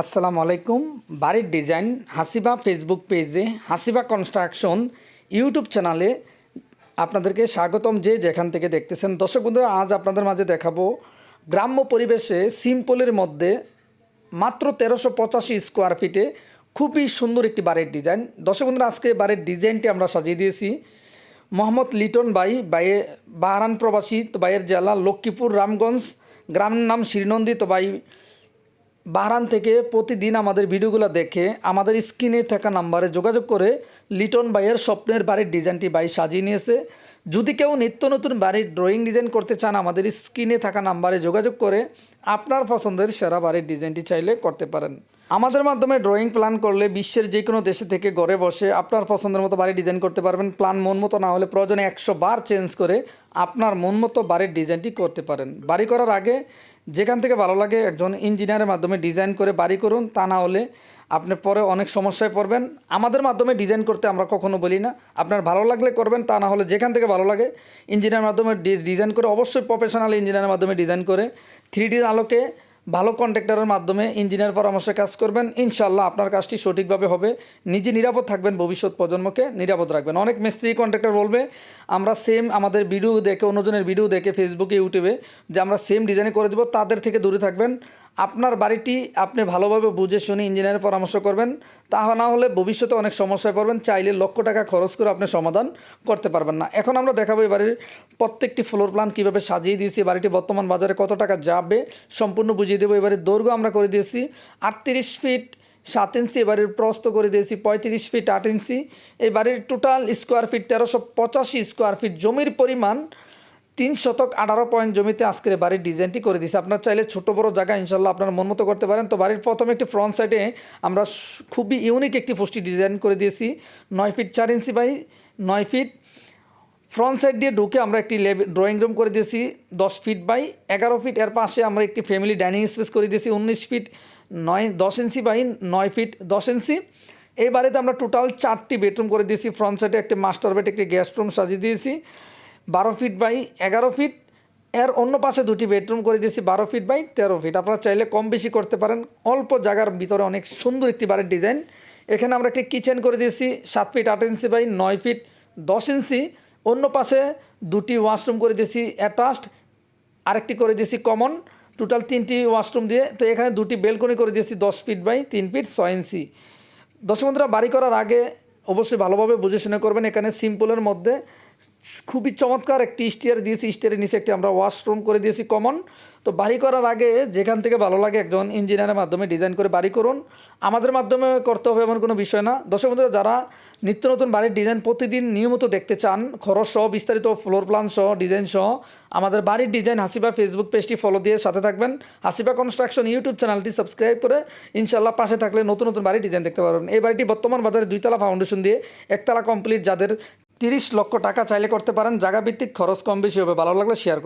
আসসালামু আলাইকুম। বাড়ির ডিজাইন, হাসিবা ফেসবুক পেজে হাসিবা কনস্ট্রাকশন ইউটিউব চ্যানেলে আপনাদেরকে স্বাগতম যে যেখান থেকে দেখতেছেন। দর্শক বন্ধুরা, আজ আপনাদের মাঝে দেখাবো গ্রাম্য পরিবেশে সিম্পলের মধ্যে মাত্র তেরোশো পঁচাশি স্কোয়ার ফিটে খুবই সুন্দর একটি বাড়ির ডিজাইন। দর্শক বন্ধুরা, আজকে বাড়ির ডিজাইনটি আমরা সাজিয়ে দিয়েছি। মোহাম্মদ লিটন বাই বাইয়ে বাহারান প্রবাসী তো বাইয়ের জেলা লক্ষ্মীপুর, রামগঞ্জ, গ্রামের নাম শ্রীনন্দী তো বাই বাহরান থেকে প্রতিদিন আমাদের ভিডিওগুলো দেখে আমাদের স্ক্রিনে থাকা নাম্বারে যোগাযোগ করে লিটন বাইয়ের স্বপ্নের বাড়ির ডিজাইনটি বাই সাজিয়ে নিয়েছে। যদি কেউ নিত্য নতুন বাড়ির ড্রয়িং ডিজাইন করতে চান, আমাদের স্ক্রিনে থাকা নাম্বারে যোগাযোগ করে আপনার পছন্দের সেরা বাড়ির ডিজাইনটি চাইলে করতে পারেন। আমাদের মাধ্যমে ড্রয়িং প্ল্যান করলে বিশ্বের যে কোনো দেশে থেকে ঘরে বসে আপনার পছন্দের মতো বাড়ি ডিজাইন করতে পারবেন। প্ল্যান মন মতো না হলে প্রয়োজনে একশো বার চেঞ্জ করে আপনার মন মতো বাড়ির ডিজাইনটি করতে পারেন। বাড়ি করার আগে যেখান থেকে ভালো লাগে একজন ইঞ্জিনিয়ারের মাধ্যমে ডিজাইন করে বাড়ি করুন, তা না হলে আপনি পরে অনেক সমস্যায় পড়বেন। আমাদের মাধ্যমে ডিজাইন করতে আমরা কখনো বলি না। আপনার ভালো লাগলে করবেন, তা না হলে যেখান থেকে ভালো লাগে ইঞ্জিনিয়ার মাধ্যমে ডিজাইন করে অবশ্যই প্রফেশনাল ইঞ্জিনিয়ারের মাধ্যমে ডিজাইন করে থ্রি ডির আলোকে ভালো কন্ট্রাক্টরের মাধ্যমে ইঞ্জিনিয়ার পরামর্শে কাজ করবেন। ইনশাল্লাহ আপনার কাজটি সঠিকভাবে হবে। নিজে নিরাপদ থাকবেন ভবিষ্যৎ প্রজন্মকে, নিরাপদ রাখবেন। অনেক মিস্ত্রি কন্ট্রাক্টর বলবে, আমরা সেম আমাদের ভিডিও দেখে, অন্যজনের ভিডিও দেখে ফেসবুকে ইউটিউবে যে আমরা সেম ডিজাইনে করে দেবো, তাদের থেকে দূরে থাকবেন। আপনার বাড়িটি আপনি ভালোভাবে বুঝে শুনে ইঞ্জিনিয়ারের পরামর্শ করবেন। তা না হলে ভবিষ্যতে অনেক সমস্যায় পড়বেন, চাইলে লক্ষ টাকা খরচ করে আপনি সমাধান করতে পারবেন না। এখন আমরা দেখাবো এই বাড়ির প্রত্যেকটি ফ্লোর প্ল্যান কীভাবে সাজিয়ে দিয়েছি। বাড়িটি বর্তমান বাজারে কত টাকা যাবে সম্পূর্ণ বুঝিয়ে দেবো। এবারে দৈর্ঘ্য আমরা করে দিয়েছি আটত্রিশ ফিট সাত ইঞ্চি। এবারের প্রস্ত করে দিয়েছি পঁয়ত্রিশ ফিট আট ইঞ্চি। এই বাড়ির টোটাল স্কোয়ার ফিট তেরোশো পঁচাশি স্কোয়ার ফিট জমির পরিমাণ তিন শতক আঠারো পয়েন্ট জমিতে আজকের বাড়ির ডিজাইনটি করে দিয়েছি। আপনার চাইলে ছোট বড় জায়গা ইনশাল্লাহ আপনার মন মতো করতে পারেন। তো বাড়ির প্রথমে একটি ফ্রন্ট সাইডে আমরা খুবই ইউনিক একটি পোস্টি ডিজাইন করে দিয়েছি। নয় ফিট চার ইঞ্চি বাই নয় ফিট ফ্রন্ট সাইড দিয়ে ঢুকে আমরা একটি ড্রয়িং রুম করে দিয়েছি। দশ ফিট বাই এগারো ফিট এর পাশে আমরা একটি ফ্যামিলি ডাইনিং স্পেস করে দিয়েছি। উনিশ ফিট নয়, দশ ইঞ্চি বাই নয় ফিট দশ ইঞ্চি এই বাড়িতে আমরা টোটাল চারটি বেডরুম করে দিয়েছি। ফ্রন্ট সাইডে একটি মাস্টার বেড একটি গেস্ট রুম সাজিয়ে দিয়েছি। বারো ফিট বাই এগারো ফিট এর অন্য পাশে দুটি বেডরুম করে দিয়েছি, বারো ফিট বাই তেরো ফিট আপনারা চাইলে কম বেশি করতে পারেন। অল্প জায়গার ভিতরে অনেক সুন্দর একটি বাড়ির ডিজাইন এখানে আমরা একটি কিচেন করে দিয়েছি, সাত ফিট আট ইঞ্চি বাই নয় ফিট দশ ইঞ্চি অন্য পাশে দুটি ওয়াশরুম করে দিয়েছি অ্যাটাচড আরেকটি করে দিয়েছি কমন টোটাল তিনটি ওয়াশরুম দিয়ে। তো এখানে দুটি বেলকনি করে দিয়েছি, দশ ফিট বাই তিন ফিট ছয় ইঞ্চি দর্শক বন্ধুরা, বাড়ি করার আগে অবশ্যই ভালোভাবে বুঝে শুনে করবেন। এখানে সিম্পলের মধ্যে খুবই চমৎকার একটি স্টিয়ার দিয়েছি, স্টিয়ারের নিচে একটি আমরা ওয়াশরুম করে দিয়েছি কমন তো বাড়ি করার আগে যেখান থেকে ভালো লাগে একজন ইঞ্জিনিয়ারের মাধ্যমে ডিজাইন করে বাড়ি করুন। আমাদের মাধ্যমে করতে হবে এমন কোনো বিষয় না। দর্শক বন্ধুরা, যারা নিত্য নতুন বাড়ির ডিজাইন প্রতিদিন নিয়মিত দেখতে চান, খরচ সহ বিস্তারিত ফ্লোর প্ল্যান সহ ডিজাইন সহ, আমাদের বাড়ির ডিজাইন হাসিবা ফেসবুক পেজটি ফলো দিয়ে সাথে থাকবেন। হাসিবা কনস্ট্রাকশন ইউটিউব চ্যানেলটি সাবস্ক্রাইব করে ইনশাল্লাহ পাশে থাকলে নতুন নতুন বাড়ির ডিজাইন দেখতে পারবেন। এই বাড়িটি বর্তমান বাজারে দুইতলা ফাউন্ডেশন দিয়ে একতলা কমপ্লিট যাদের তিরিশ লক্ষ টাকা চাইলে করতে পারেন। জায়গা ভিত্তিক খরচ কম বেশি হবে। ভালো লাগলে শেয়ার